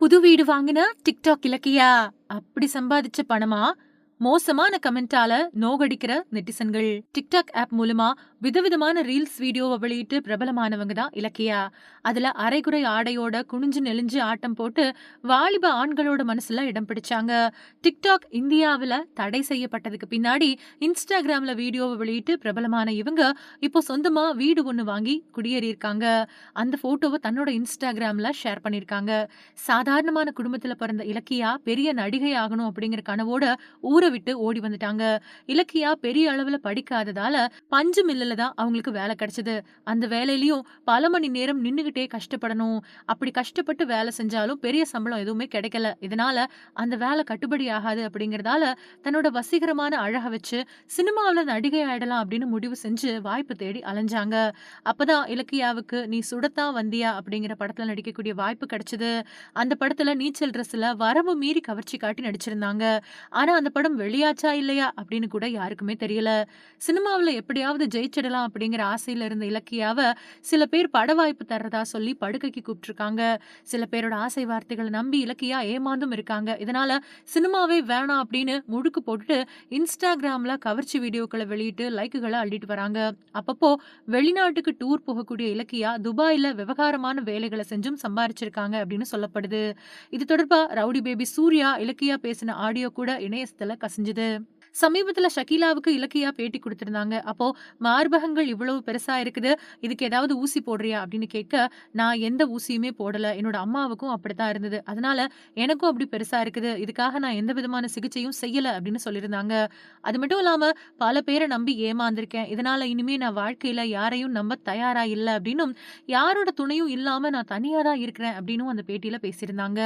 புது வீடு வாங்கின டிக்டாக் இலக்கியா? அப்படி சம்பாதிச்ச பணமா? மோசமான கமெண்டால நோகடிக்கிற நெட்டிசன்கள். டிக்டாக் ஆப் மூலமா விதவிதமான ரீல்ஸ் வீடியோவை வெளியிட்டு பிரபலமானவங்க தான் இலக்கியா. அதுல அரைகுறை ஆடையோட குனிஞ்சு நெளிஞ்சு ஆட்டம் போட்டு வாலிப ஆண்களோட மனசுல இடம் பிடிச்சாங்க. டிக்டாக் இந்தியாவுல தடை செய்யப்பட்டதுக்கு பின்னாடி இன்ஸ்டாகிராம்ல வீடியோவை வெளியிட்டு பிரபலமான இவங்க இப்போ சொந்தமா வீடு ஒன்று வாங்கி குடியேறியிருக்காங்க. அந்த போட்டோவை தன்னோட இன்ஸ்டாகிராம்ல ஷேர் பண்ணியிருக்காங்க. சாதாரணமான குடும்பத்துல பிறந்த இலக்கியா பெரிய நடிகை ஆகணும் அப்படிங்கிற கனவோட ஊரை விட்டு ஓடி வந்துட்டாங்க. இலக்கியா பெரிய அளவுல படிக்காததால பஞ்சு மில்லுல தான் அவங்களுக்கு வேலை கிடைச்சது. அந்த வேலையிலயும் பல மணி நேரம் நின்னுகிட்டே கஷ்டப்படணும். அப்படி கஷ்டப்பட்டு வேலை செஞ்சாலும் பெரிய சம்பளம் எதுவுமே கிடைக்கல. இதனால அந்த வேலை கட்டுப்படி ஆகாது அப்படிங்கறதால தன்னோட வசீகரமான அழக வச்சு சினிமாவில் நடிகை ஆயிடலாம் அப்படின்னு முடிவு செஞ்சு வாய்ப்பு தேடி அலைஞ்சாங்க. அப்பதான் இலக்கியாவுக்கு நீ சுடத்தான் வந்தியா? அப்படிங்கிற படத்துல நடிக்கக்கூடிய வாய்ப்பு கிடைச்சது. அந்த படத்துல நீச்சல் ட்ரெஸ்ல வரம்பு மீறி கவர்ச்சி காட்டி நடிச்சிருந்தாங்க. ஆனா அந்த படம் வெளியாச்சா இல்லையா அப்படின்னு கூட யாருக்குமே தெரியல. சினிமாவில் எப்படியாவது ஜெயிச்சிடலாம் அப்படிங்கிற ஆசையில இருந்த இலக்கியாவை சில பேர் பட வாய்ப்பு தர்றதா சொல்லி படுக்கைக்கு கூப்பிட்டுருக்காங்க. சில பேரோட ஆசை வார்த்தைகளை நம்பி இலக்கியா ஏமாந்தும் இருக்காங்க. இதனால சினிமாவே வேணாம் அப்படின்னு முழுக்கு போட்டுட்டு இன்ஸ்டாகிராம்ல கவர்ச்சி வீடியோக்களை வெளியிட்டு லைக்குகளை அள்ளிட்டு வராங்க. அப்பப்போ வெளிநாட்டுக்கு டூர் போகக்கூடிய இலக்கியா துபாயில விவகாரமான வேலைகளை செஞ்சும் சம்பாரிச்சிருக்காங்க அப்படின்னு சொல்லப்படுது. இது தொடர்பா ரவுடி பேபி சூர்யா இலக்கியா பேசின ஆடியோ கூட இணையத்தில் 깎았은지대 சமீபத்துல ஷக்கீலாவுக்கு இலக்கியா பேட்டி கொடுத்திருந்தாங்க. அப்போ மார்பகங்கள் இவ்வளவு பெருசா இருக்குது. இதுக்கு ஏதாவது ஊசி போடுறியா அப்படின்னு கேட்க நான் எந்த ஊசியுமே போடல. என்னோட அம்மாவுக்கும் அப்படித்தான் இருந்தது. அதனால எனக்கும் அப்படி பெருசா இருக்குது. இதுக்காக நான் எந்த விதமான சிகிச்சையும் செய்யல அப்படின்னு சொல்லியிருந்தாங்க. அது மட்டும் இல்லாம பல பேரை நம்பி ஏமாந்திருக்கேன். இதனால இனிமே நான் வாழ்க்கையில யாரையும் நம்ப தயாரா இல்ல அப்படின்னும் யாரோட துணையும் இல்லாம நான் தனியா தான் இருக்கிறேன் அப்படின்னும் அந்த பேட்டியில பேசியிருந்தாங்க.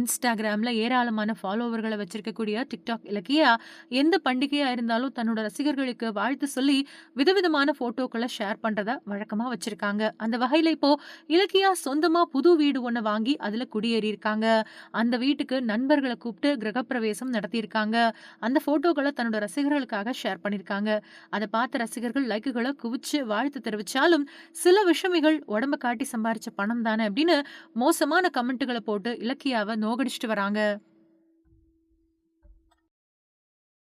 இன்ஸ்டாகிராம்ல ஏராளமான ஃபாலோவர்களை வச்சிருக்கக்கூடிய டிக்டாக் இலக்கியா எந்த பண்டிகையா இருந்தாலும் தன்னோட ரசிகர்களுக்கு வாழ்த்து சொல்லி விதவிதமான போட்டோக்களை ஷேர் பண்றத வழக்கமா வச்சிருக்காங்க. அந்த வகையில இப்போ இலக்கியா சொந்தமா புது வீடு ஒண்ணு வாங்கி அதுல குடியேறி இருக்காங்க அந்த வீட்டுக்கு நண்பர்களை கூப்பிட்டு கிரகப்பிரவேசம் நடத்தியிருக்காங்க. அந்த போட்டோக்களை தன்னோட ரசிகர்களுக்காக ஷேர் பண்ணியிருக்காங்க. அதை பார்த்த ரசிகர்கள் லைக்குகளை குவிச்சு வாழ்த்து தெரிவிச்சாலும் சில விஷமிகள் உடம்ப காட்டி சம்பாரிச்ச பணம் தானே அப்படின்னு மோசமான கமெண்ட்டுகளை போட்டு இலக்கியாவை நோகடிச்சிட்டு வராங்க.